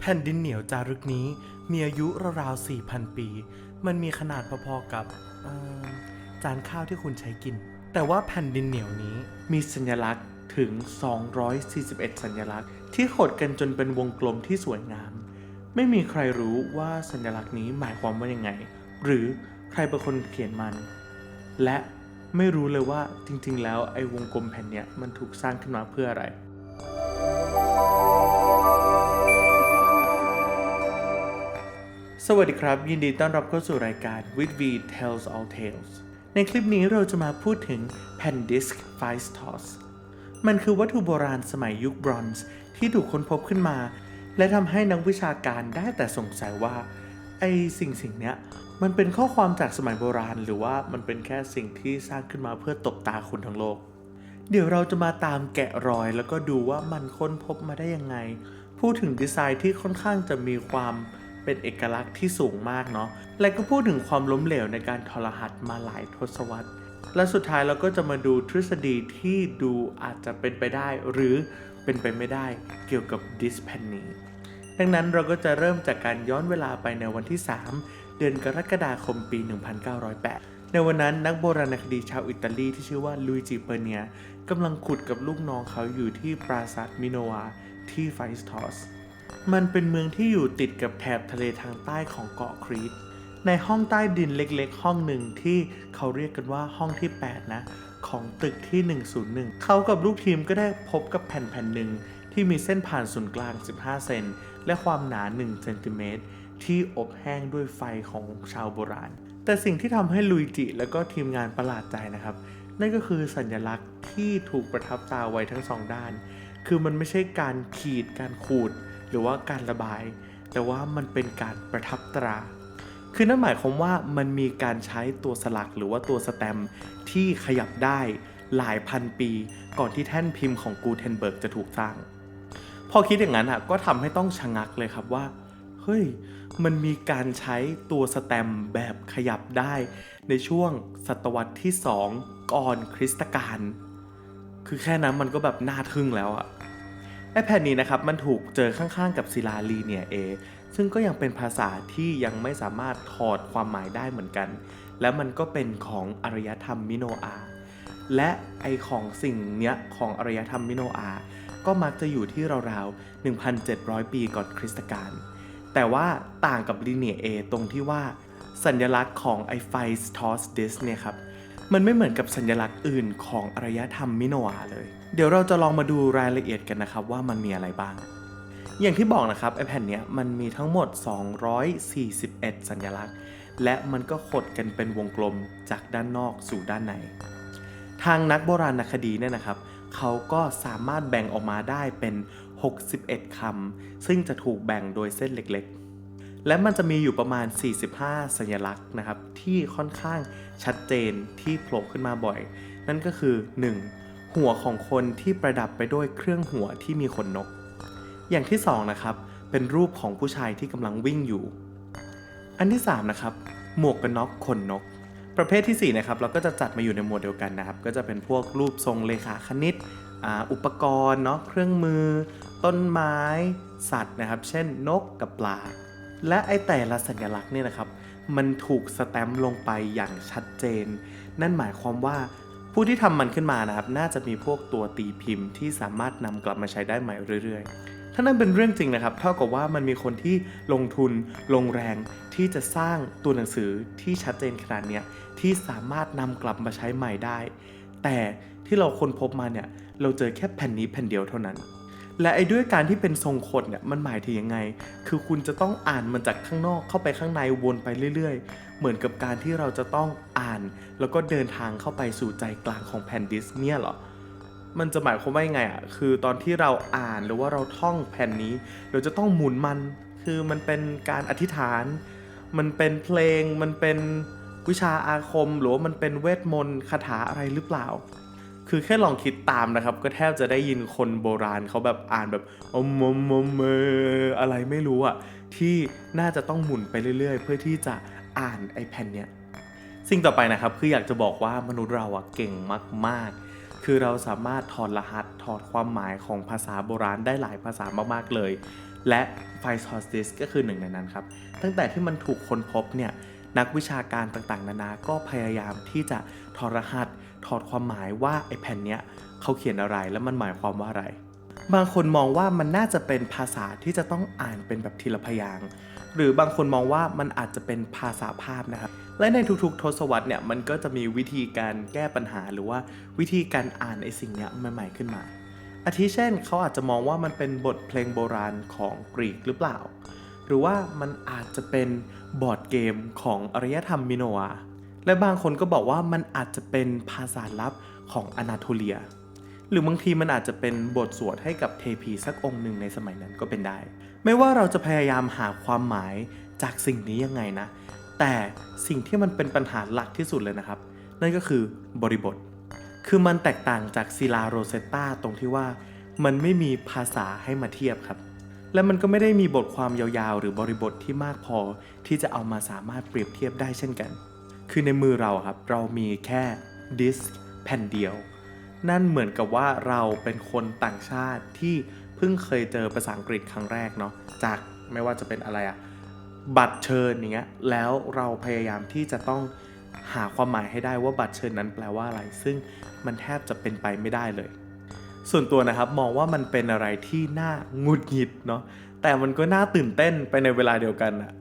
แผ่นดินเหนียวจารึกนี้มีอายุราวๆ4,000 ปี มันมีขนาดพอๆกับจานข้าวที่คุณใช้กิน แต่ว่าแผ่นดินเหนียวนี้มีสัญลักษณ์ถึง 241 สัญลักษณ์ ที่ขดกันจนเป็นวงกลมที่สวยงาม ไม่มีใครรู้ว่าสัญลักษณ์นี้หมายความว่ายังไง หรือใครเป็นคนเขียนมัน และไม่รู้เลยว่าจริงๆ แล้วไอ้วงกลมแผ่นเนี้ยมันถูกสร้างขึ้นมาเพื่ออะไร สวัสดีครับ ยินดีต้อนรับเข้าสู่รายการ With V Tells All Tales ในคลิปนี้เราจะมาพูดถึงแผ่นดิสก์ไฟสทอสมันคือวัตถุโบราณสมัยยุคบรอนซ์ที่ถูกค้นพบขึ้นมา และทำให้นักวิชาการได้แต่สงสัยว่า ไอ้สิ่งสิ่งเนี้ย มันเป็นข้อความจากสมัยโบราณ หรือว่ามันเป็นแค่สิ่งที่สร้างขึ้นมาเพื่อตบตาคนทั้งโลก เดี๋ยวเราจะมาตามแกะรอย แล้วก็ดูว่ามันค้นพบมาได้ยังไง พูดถึงดีไซน์ที่ค่อนข้างจะมีความ เป็นเอกลักษณ์ที่สูงมากเนาะ และก็พูดถึงความล้มเหลวในการทรหัสมาหลายทศวรรษ และสุดท้ายเราก็จะมาดูทฤษฎีที่ดูอาจจะเป็นไปได้ หรือเป็นไปไม่ได้เกี่ยวกับดิสแพนนี้ ดังนั้นเราก็จะเริ่มจากการย้อนเวลาไปในวันที่ 3 เดือนกรกฎาคมปี 1908 ในวันนั้นนักโบราณคดีชาวอิตาลีที่ชื่อว่าลุยจิเปเนียกำลังขุดกับลูกน้องเขาอยู่ที่ปราสาทมิโนวาที่ไฟสทอส มันเป็นเมืองที่อยู่ติดกับแถบทะเลทางใต้ของเกาะครีต ในห้องใต้ดินเล็กๆ ห้องหนึ่งที่เขาเรียกกันว่าห้องที่ 8 นะ ของตึกที่ 101 เขากับลูกทีมก็ได้พบกับแผ่นแผ่นหนึ่งที่มีเส้นผ่านศูนย์กลาง 15 เซนและความหนา 1 เซนติเมตรที่อบแห้งด้วยไฟของชาวโบราณ แต่สิ่งที่ทำให้ลุยจิและก็ทีมงานประหลาดใจนะครับ นั่นก็คือสัญลักษณ์ที่ถูกประทับตาไว้ทั้งสองด้าน คือมันไม่ใช่การขีดการขูด หรือว่าการระบาย แต่ว่ามันเป็นการประทับตรา คือนั่นหมายความว่ามันมีการใช้ตัวสลักหรือว่าตัวสแตมที่ขยับได้หลายพันปี ก่อนที่แท่นพิมพ์ของกูเทนเบิร์กจะถูกสร้าง พอคิดอย่างนั้นอะก็ทำให้ต้องชะงักเลยครับว่าเฮ้ย มันมีการใช้ตัวสแตมแบบขยับได้ ในช่วงศตวรรษที่ 2 ก่อนคริสตกาล คือแค่นั้นมันก็แบบน่าทึ่งแล้วอะ ไอแผ่นนี้นะครับมันถูกเจอข้างๆกับศิลาลีเนียเอซึ่งก็ยังเป็นภาษาที่ยังไม่สามารถถอดความหมายได้เหมือนกัน และมันก็เป็นของอารยธรรมมิโนอาและไอของสิ่งเนี้ยของอารยธรรมมิโนอาก็มักจะอยู่ที่ราวๆ 1,700 ปีก่อนคริสตกาลแต่ว่าต่างกับลิเนียเอตรงที่ว่าสัญลักษณ์ของไอไฟสทอสดิสเนี่ยครับ มันไม่เหมือนกับสัญลักษณ์อื่นของอารยธรรมมิโนอาเลย เดี๋ยวเราจะลองมาดูรายละเอียดกันนะครับว่ามันมีอะไรบ้าง อย่างที่บอกนะครับไอแผ่นเนี้ยมันมีทั้งหมด 241 สัญลักษณ์ และมันก็ขดกันเป็นวงกลมจากด้านนอกสู่ด้านใน ทางนักโบราณคดีเนี่ยนะครับเขาก็สามารถแบ่งออกมาได้เป็น 61 คำ ซึ่งจะถูกแบ่งโดยเส้นเล็กๆ และมันจะมีอยู่ประมาณ 45 สัญลักษณ์นะครับ ที่ค่อนข้างชัดเจนที่โผล่ขึ้นมาบ่อย นั่นก็คือ 1. หัวของคนที่ประดับไปด้วยเครื่องหัวที่มีขนนก อย่างที่ 2 นะครับ เป็นรูปของผู้ชายที่กำลังวิ่งอยู่ อันที่ 3 นะครับ หมวกกันน็อกขนนก ประเภทที่ 4 นะครับ เราก็จะจัดมาอยู่ในหมวดเดียวกันนะครับ ก็จะเป็นพวกรูปทรงเลขาคณิตอ,อุปกรณ์เนาะเครื่องมือ ต้นไม้ สัตว์นะครับ เช่นนกกับปลา และไอแต่ละสัญลักษณ์เนี่ยนะครับ มันถูกสแตมป์ลงไปอย่างชัดเจน นั่นหมายความว่าผู้ที่ทำมันขึ้นมานะครับ น่าจะมีพวกตัวตีพิมพ์ที่สามารถนำกลับมาใช้ได้ใหม่เรื่อยๆ ถ้านั่นเป็นเรื่องจริงนะครับ เท่ากับว่ามันมีคนที่ลงทุนลงแรงที่จะสร้างตัวหนังสือที่ชัดเจนขนาดนี้ที่สามารถนำกลับมาใช้ใหม่ได้ แต่ที่เราค้นพบมาเนี่ย เราเจอแค่แผ่นนี้แผ่นเดียวเท่านั้น และไอ้ด้วยการที่เป็นทรงขดเนี่ยมันหมายถึงยังไง คือคุณจะต้องอ่านมันจากข้างนอกเข้าไปข้างในวนไปเรื่อย ๆ เหมือนกับการที่เราจะต้องอ่าน แล้วก็เดินทางเข้าไปสู่ใจกลางของแผ่นดิสเนี่ยหรอ มันจะหมายความว่ายังไงอะ คือตอนที่เราอ่านหรือว่าเราท่องแผ่นนี้ เราจะต้องหมุนมัน คือมันเป็นการอธิษฐาน มันเป็นเพลง มันเป็นวิชาอาคม หรือว่ามันเป็นเวทมนต์คาถาอะไรหรือเปล่า คือแค่ลองคิดตามนะครับ ก็แทบจะได้ยินคนโบราณเขาแบบอ่านแบบอมมมมเมออะไรไม่รู้อะ ที่น่าจะต้องหมุนไปเรื่อยๆ เพื่อที่จะอ่านไอ้แผ่นเนี้ยสิ่งต่อไปนะครับ คืออยากจะบอกว่ามนุษย์เราอะเก่งมากๆ คือเราสามารถถอดรหัสถอดความหมายของภาษาโบราณได้หลายภาษามากๆเลย และ f i s o s d i s ก็คือหนึ่งในนั้นครับ ตั้งแต่ที่มันถูกค้นพบเนี่ยนักวิชาการต่างๆ นานาก็พยายามที่จะถอดรหัส ถอดความหมายว่าไอ้แผ่นเนี้ยเขาเขียนอะไรแล้วมันหมายความว่าอะไร บางคนมองว่ามันน่าจะเป็นภาษาที่จะต้องอ่านเป็นแบบทีละพยางค์หรือบางคนมองว่ามันอาจจะเป็นภาษาภาพนะครับ และในทุกๆ ทศวรรษเนี่ยมันก็จะมีวิธีการแก้ปัญหาหรือว่าวิธีการอ่านไอ้สิ่งเนี้ยใหม่ๆขึ้นมาอาทิเช่นเขาอาจจะมองว่ามันเป็นบทเพลงโบราณของกรีกหรือเปล่า หรือว่ามันอาจจะเป็นบอร์ดเกมของอารยธรรมมิโนอา และบางคนก็บอกว่ามันอาจจะเป็นภาษาลับของอนาโทเลีย หรือบางทีมันอาจจะเป็นบทสวดให้กับเทพีสักองค์หนึ่งในสมัยนั้นก็เป็นได้ ไม่ว่าเราจะพยายามหาความหมายจากสิ่งนี้ยังไงนะ แต่สิ่งที่มันเป็นปัญหาหลักที่สุดเลยนะครับ นั่นก็คือบริบท คือมันแตกต่างจากศิลาโรเซตตาตรงที่ว่ามันไม่มีภาษาให้มาเทียบครับ และมันก็ไม่ได้มีบทความยาวๆ หรือบริบทที่มากพอที่จะเอามาสามารถเปรียบเทียบได้เช่นกัน คือในมือเราครับ เรามีแค่ดิสก์แผ่นเดียว นั่นเหมือนกับว่าเราเป็นคนต่างชาติที่เพิ่งเคยเจอภาษาอังกฤษครั้งแรกเนาะจากไม่ว่าจะเป็นอะไรอะบัตรเชิญอย่างเงี้ยแล้วเราพยายามที่จะต้องหาความหมายให้ได้ว่าบัตรเชิญนั้นแปลว่าอะไร ซึ่งมันแทบจะเป็นไปไม่ได้เลย ส่วนตัวนะครับมองว่ามันเป็นอะไรที่น่างุดหงิดเนาะแต่มันก็น่าตื่นเต้นไปในเวลาเดียวกันอะ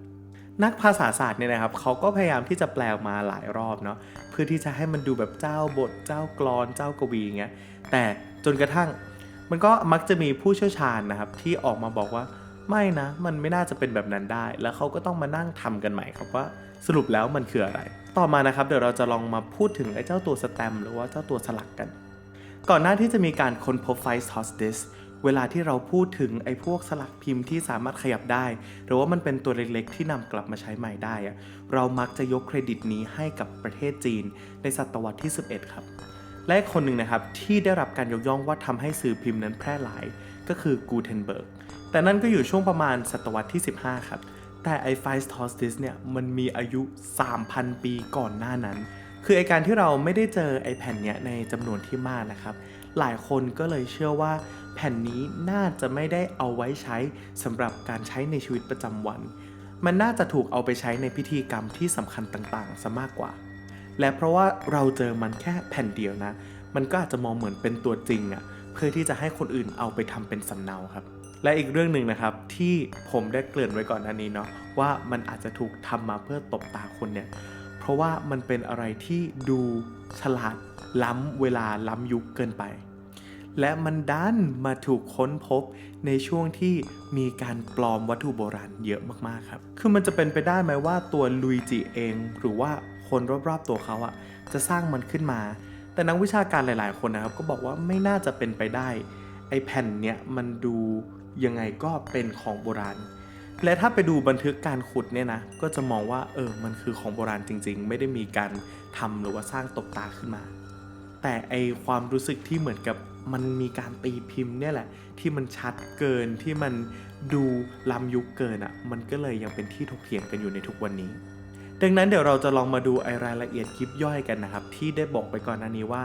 นักภาษาศาสตร์เนี่ยนะครับเขาก็พยายามที่จะแปลออกมาหลายรอบเนาะเพื่อที่จะให้มันดูแบบเจ้าบทเจ้ากรอนเจ้ากวีอย่างเงี้ยแต่จนกระทั่งมันก็มักจะมีผู้เชี่ยวชาญนะครับที่ออกมาบอกว่าไม่นะ มันไม่น่าจะเป็นแบบนั้นได้ แล้วเขาก็ต้องมานั่งทำกันใหม่ครับว่าสรุปแล้วมันคืออะไร ต่อมานะครับเดี๋ยวเราจะลองมาพูดถึงไอ้เจ้าตัวสแตมหรือว่าเจ้าตัวสลักกัน ก่อนหน้าที่จะมีการค้นพบไฟส์ฮอสดิส เวลาที่เราพูดถึงไอ้พวกสลักพิมพ์ที่สามารถขยับได้ หรือว่ามันเป็นตัวเล็กๆ ที่นำกลับมาใช้ใหม่ได้อะเรามักจะยกเครดิตนี้ให้กับประเทศจีน ในศตวรรษที่ 11 ครับ และคนหนึ่งนะครับที่ได้รับการยกย่องว่าทำให้สื่อพิมพ์นั้นแพร่หลาย ก็คือกูเทนเบิร์กแต่นั่นก็อยู่ช่วงประมาณศตวรรษที่ 15 ครับแต่ไอ้ไฟส์ฮอสดิสเนี่ยมันมีอายุ 3,000 ปีก่อนหน้านั้น คือไอการที่เราไม่ได้เจอไอแผ่นเนี้ยในจำนวนที่มากนะครับ หลายคนก็เลยเชื่อว่า แผ่นนี้น่าจะไม่ได้เอาไว้ใช้สำหรับการใช้ในชีวิตประจำวัน มันน่าจะถูกเอาไปใช้ในพิธีกรรมที่สำคัญต่างๆซะมากกว่า และเพราะว่าเราเจอมันแค่แผ่นเดียวนะ มันก็อาจจะมองเหมือนเป็นตัวจริงอะ่ะเพื่อที่จะให้คนอื่นเอาไปทำเป็นสำเนาครับและอีกเรื่องหนึ่งนะครับที่ผมได้เกริ่นไว้ก่อนอันนี้เนาะว่ามันอาจจะถูกทำมาเพื่อตบตาคนเนี่ยเพราะว่ามันเป็นอะไรที่ดู ฉลาดล้ำเวลาล้ำยุคเกินไป และมันดันมาถูกค้นพบในช่วงที่มีการปลอมวัตถุโบราณเยอะมากๆครับ คือมันจะเป็นไปได้ไหมว่าตัวลุยจิเอง หรือว่าคนรอบๆตัวเขาอะจะสร้างมันขึ้นมา แต่นักวิชาการหลาย ๆ คนนะครับ ก็บอกว่าไม่น่าจะเป็นไปได้ ไอ้แผ่นเนี้ยมันดูยังไงก็เป็นของโบราณ และถ้าไปดูบันทึกการขุดเนี่ยนะ ก็จะมองว่าเออ มันคือของโบราณจริง ๆ ไม่ได้มีการทำหรือว่าสร้างตกตาขึ้นมา แต่ไอความรู้สึกที่เหมือนกับมันมีการตีพิมพ์เนี่ยแหละ ที่มันชัดเกินที่มันดูล้ำยุคเกินอะ่ะ มันก็เลยยังเป็นที่ถกเถียงกันอยู่ในทุกวันนี้ ดังนั้นเดี๋ยวเราจะลองมาดูไอรายละเอียดยิบย่อยกันนะครับ ที่ได้บอกไปก่อนหน้านี้ว่า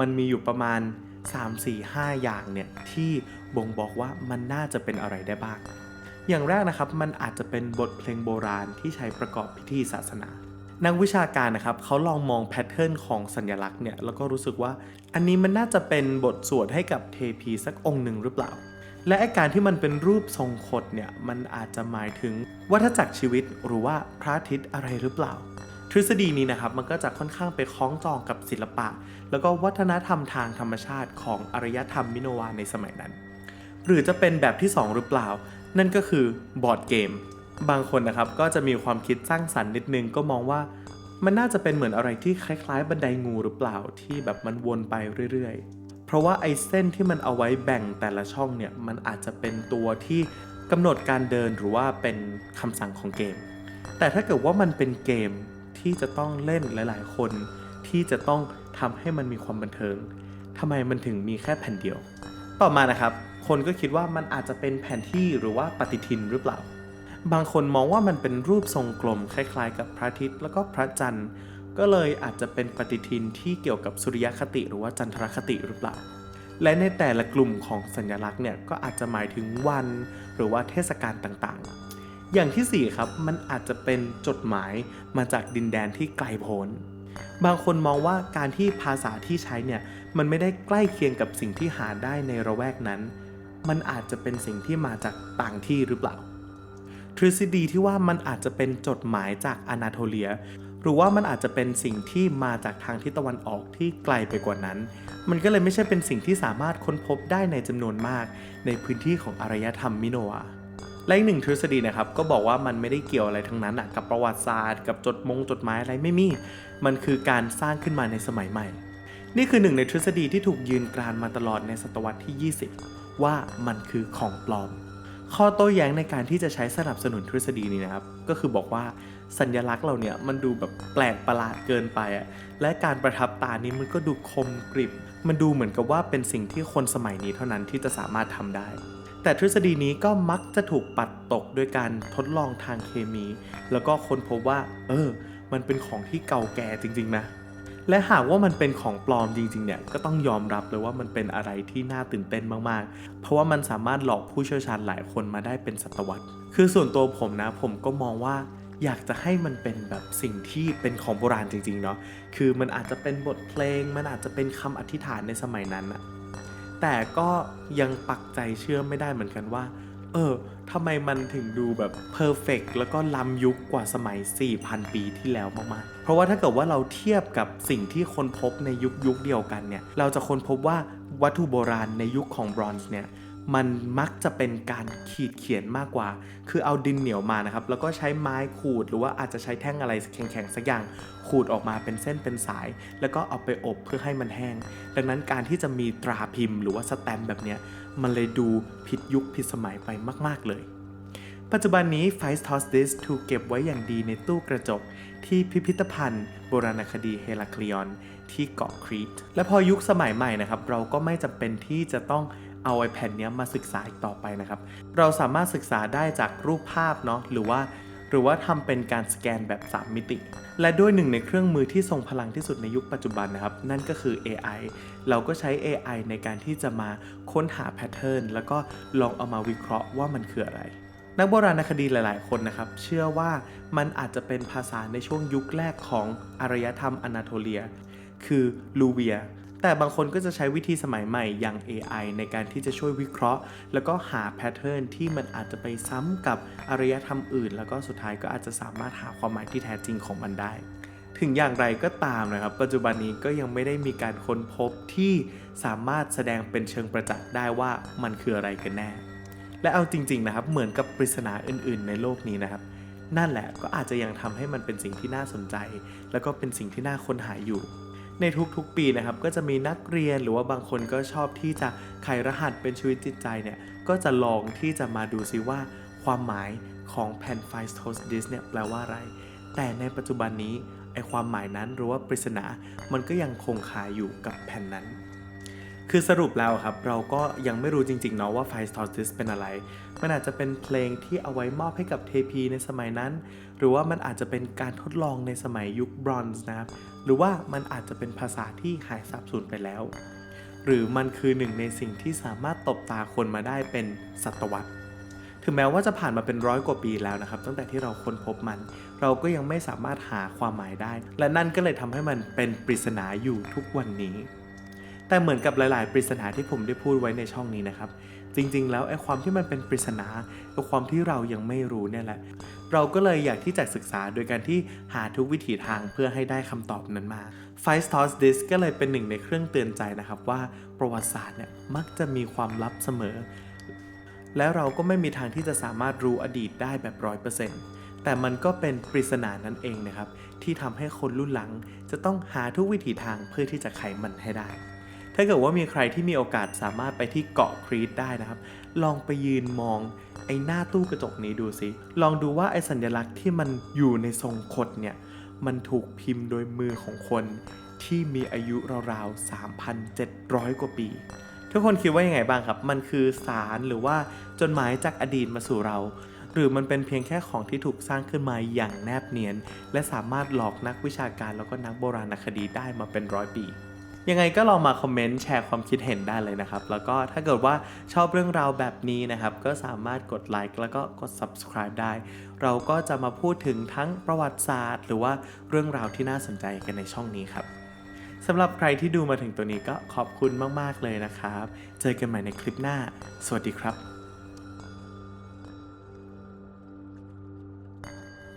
มันมีอยู่ประมาณ 3 4 5 อย่างเนี่ยที่บ่งบอกว่ามันน่าจะเป็นอะไรได้บ้าง อย่างแรกนะครับมันอาจจะเป็นบทเพลงโบราณที่ใช้ประกอบพิธีศาสนา นักวิชาการนะครับเขาลองมองแพทเทิร์นของสัญลักษณ์เนี่ยแล้วก็รู้สึกว่าอันนี้มันน่าจะเป็นบทสวดให้กับเทพีสักองค์หนึ่งหรือเปล่า และไอการที่มันเป็นรูปทรงคดเนี่ยมันอาจจะหมายถึงวัฏจักรชีวิตหรือว่าพระอาทิตย์อะไรหรือเปล่าทฤษฎีนี้นะครับมันก็จะค่อนข้างไปคล้องจองกับศิลปะ แล้วก็วัฒนธรรมทางธรรมชาติของอารยธรรมมิโนวาในสมัยนั้น หรือจะเป็นแบบที่ 2 หรือเปล่า นั่นก็คือบอร์ดเกม บางคนนะครับก็จะมีความคิดสร้างสรรค์นิดนึงก็มองว่ามันน่าจะเป็นเหมือนอะไรที่คล้ายๆ บันไดงูหรือเปล่าที่แบบมันวนไปเรื่อยๆ เพราะว่าไอ้เส้นที่มันเอาไว้แบ่งแต่ละช่องเนี่ยมันอาจจะเป็นตัวที่กำหนดการเดินหรือว่าเป็นคำสั่งของเกม แต่ถ้าเกิดว่ามันเป็นเกมที่จะต้องเล่นหลาย ๆ คน ที่จะต้องทำให้มันมีความบันเทิงทำไมมันถึงมีแค่แผ่นเดียว ต่อมานะครับ คนก็คิดว่ามันอาจจะเป็นแผนที่หรือว่าปฏิทินหรือเปล่า บางคนมองว่ามันเป็นรูปทรงกลมคล้ายๆ กับพระอาทิตย์แล้วก็พระจันทร์ ก็เลยอาจจะเป็นปฏิทินที่เกี่ยวกับสุริยคติ หรือว่าจันทรคติหรือเปล่า และในแต่ละกลุ่มของสัญลักษณ์เนี่ยก็อาจจะหมายถึงวัน หรือว่าเทศกาลต่างๆ อย่างที่ 4 ครับมันอาจจะเป็นจดหมายมาจากดินแดนที่ไกลโพ้นบางคนมองว่าการที่ภาษาที่ใช้เนี่ย มันไม่ได้ใกล้เคียงกับสิ่งที่หาได้ในระแวกนั้น มันอาจจะเป็นสิ่งที่มาจากต่างที่หรือเปล่า ทฤษฎีที่ว่ามันอาจจะเป็นจดหมายจากอนาโทเลีย หรือว่ามันอาจจะเป็นสิ่งที่มาจากทางทิศตะวันออกที่ไกลไปกว่านั้น มันก็เลยไม่ใช่เป็นสิ่งที่สามารถค้นพบได้ในจำนวนมาก ในพื้นที่ของอารยธรรมมิโนอาและอีกหนึ่งทฤษฎีนะครับก็บอกว่ามันไม่ได้เกี่ยวอะไรทั้งนั้นอะกับประวัติศาสตร์ กับจดมงจดหมายอะไรไม่มี มันคือการสร้างขึ้นมาในสมัยใหม่ นี่คือหนึ่งในทฤษฎีที่ถูกยืนกรานมาตลอดในศตวรรษที่ 20 ว่ามันคือของปลอม ข้อโต้แย้งในการที่จะใช้สนับสนุนทฤษฎีนี้นะครับ ก็คือบอกว่าสัญลักษณ์เราเนี่ยมันดูแบบแปลกประหลาดเกินไปอะและการประทับตานี้มันก็ดูคมกริบ มันดูเหมือนกับว่าเป็นสิ่งที่คนสมัยนี้เท่านั้นที่จะสามารถทำได้ แต่ทฤษฎีนี้ก็มักจะถูกปัดตกโดยการทดลองทางเคมี แล้วก็ค้นพบว่า เออ มันเป็นของที่เก่าแก่จริง ๆ นะ และหากว่ามันเป็นของปลอมจริงๆเนี่ยก็ต้องยอมรับเลยว่ามันเป็นอะไรที่น่าตื่นเต้นมากๆ เพราะว่ามันสามารถหลอกผู้เชี่ยวชาญหลายคนมาได้เป็นศตวรรษ คือส่วนตัวผมนะผมก็มองว่าอยากจะให้มันเป็นแบบสิ่งที่เป็นของโบราณจริงๆเนาะ คือมันอาจจะเป็นบทเพลง มันอาจจะเป็นคำอธิษฐานในสมัยนั้นอะแต่ก็ยังปักใจเชื่อไม่ได้เหมือนกันว่า เออทำไมมันถึงดูแบบเพอร์เฟกแล้วก็ล้ำยุคกว่าสมัย 4,000 ปีที่แล้วมากๆ เพราะว่าถ้าเกิดว่าเราเทียบกับสิ่งที่ค้นพบในยุคยุคเดียวกันเนี่ย เราจะค้นพบว่าวัตถุโบราณในยุคของบรอนซ์เนี่ย มันมักจะเป็นการขีดเขียนมากกว่า คือเอาดินเหนียวมานะครับ แล้วก็ใช้ไม้ขูดหรือว่าอาจจะใช้แท่งอะไรแข็งๆสักอย่างขูดออกมาเป็นเส้นเป็นสาย แล้วก็เอาไปอบเพื่อให้มันแห้ง ดังนั้นการที่จะมีตราพิมพ์หรือว่าสแตมป์แบบเนี้ยมันเลยดูผิดยุคผิดสมัยไปมากๆเลยปัจจุบันนี้ไฟส์ทอสดิสถูกเก็บไว้อย่างดีในตู้กระจก ที่พิพิธภัณฑ์ โบราณคดีเฮราคลีออนที่เกาะครีต และพอยุคสมัยใหม่นะครับ เราก็ไม่จำเป็นที่จะต้อง เอาไอแผ่นนี้ยมาศึกษาอีกต่อไปนะครับ เราสามารถศึกษาได้จากรูปภาพเนาะหรือว่าหรือว่าทำเป็นการสแกนแบบ 3 มิติ และด้วยหนึ่งในเครื่องมือที่ทรงพลังที่สุดในยุคปัจจุบันนะครับ นั่นก็คือ AI เราก็ใช้ AI ในการที่จะมาค้นหาแพทเทิร์นแล้วก็ลองเอามาวิเคราะห์ว่ามันคืออะไร นักโบราณคดีหลาย ๆ คนนะครับ เชื่อว่ามันอาจจะเป็นภาษาในช่วงยุคแรกของอารยธรรมอนาโทเลีย คือลูเวีย แต่บางคนก็จะใช้วิธีสมัยใหม่อย่าง AI ในการที่จะช่วยวิเคราะห์ แล้วก็หาแพทเทิร์นที่มันอาจจะไปซ้ำกับอารยธรรมอื่น แล้วก็สุดท้ายก็อาจจะสามารถหาความหมายที่แท้จริงของมันได้ ถึงอย่างไรก็ตามนะครับ ปัจจุบันนี้ก็ยังไม่ได้มีการค้นพบที่สามารถแสดงเป็นเชิงประจักษ์ได้ว่ามันคืออะไรกันแน่ และเอาจริงๆนะครับ เหมือนกับปริศนาอื่น ๆ ในโลกนี้นะครับนั่นแหละก็อาจจะยังทำให้มันเป็นสิ่งที่น่าสนใจ แล้วก็เป็นสิ่งที่น่าค้นหาอยู่ ในทุกๆ ปีนะครับก็จะมีนักเรียนหรือว่าบางคนก็ชอบที่จะไขรหัสเป็นชีวิตจิตใจเนี่ยก็จะลองที่จะมาดูซิว่า ความหมายของแผ่นไฟสโทสดิสเนี่ยแปลว่าอะไร แต่ในปัจจุบันนี้ไอความหมายนั้นหรือว่าปริศนา มันก็ยังคงคาอยู่กับแผ่นนั้น คือสรุปแล้วครับ เราก็ยังไม่รู้จริงๆเนาะว่า f i s t o s i s เป็นอะไร มันอาจจะเป็นเพลงที่เอาไว้มอบให้กับเทพีในสมัยนั้น หรือว่ามันอาจจะเป็นการทดลองในสมัยยุคบรอนซ์นะครับ หรือว่ามันอาจจะเป็นภาษาที่หายสับสูญไปแล้ว หรือมันคือหนึ่งในสิ่งที่สามารถตบตาคนมาได้เป็นศตวรรษถึงแม้ว่าจะผ่านมาเป็นร้อยกว่าปีแล้วนะครับ ตั้งแต่ที่เราค้นพบมัน เราก็ยังไม่สามารถหาความหมายได้ และนั่นก็เลยทำให้มันเป็นปริศนาอยู่ทุกวันนี้ แต่เหมือนกับหลาย ๆ ปริศนาที่ผมได้พูดไว้ในช่องนี้นะครับ จริง ๆ แล้วไอ้ความที่มันเป็นปริศนาไอ้ความที่เรายังไม่รู้เนี่ยแหละ เราก็เลยอยากที่จะศึกษาโดยการที่หาทุกวิถีทางเพื่อให้ได้คำตอบนั้นมา f i s t o s d i s ก็เลยเป็นหนึ่งในเครื่องเตือนใจนะครับว่าประวัติศาสตร์เนี่ยมักจะมีความลับเสมอ และเราก็ไม่มีทางที่จะสามารถรู้อดีตได้แบบร้อยเปอร์เซ็นต์แต่มันก็เป็นปริศนานั่นเองนะครับ ที่ทำให้คนรุ่นหลังจะต้องหาทุกวิถีทางเพื่อที่จะไขมันให้ได้ ถ้าเกิดว่ามีใครที่มีโอกาสสามารถไปที่เกาะครีตได้นะครับ ลองไปยืนมองไอ้หน้าตู้กระจกนี้ดูสิ ลองดูว่าไอ้สัญลักษณ์ที่มันอยู่ในทรงคดเนี่ย มันถูกพิมพ์โดยมือของคนที่มีอายุราวๆ 3,700 กว่าปี ทุกคนคิดว่ายังไงบ้างครับ มันคือสารหรือว่าจดหมายจากอดีตมาสู่เรา หรือมันเป็นเพียงแค่ของที่ถูกสร้างขึ้นมาอย่างแนบเนียน และสามารถหลอกนักวิชาการแล้วก็นักโบราณคดีได้มาเป็นร้อยปี ยังไงก็ลองมาคอมเมนต์แชร์ความคิดเห็นได้เลยนะครับ แล้วก็ถ้าเกิดว่าชอบเรื่องราวแบบนี้นะครับ ก็สามารถกดไลค์แล้วก็กด subscribe ได้ เราก็จะมาพูดถึงทั้งประวัติศาสตร์ หรือว่าเรื่องราวที่น่าสนใจกันในช่องนี้ครับสำหรับใครที่ดูมาถึงตัวนี้ก็ขอบคุณมาก ๆ เลยนะครับ เจอกันใหม่ในคลิปหน้า สวัสดีครับ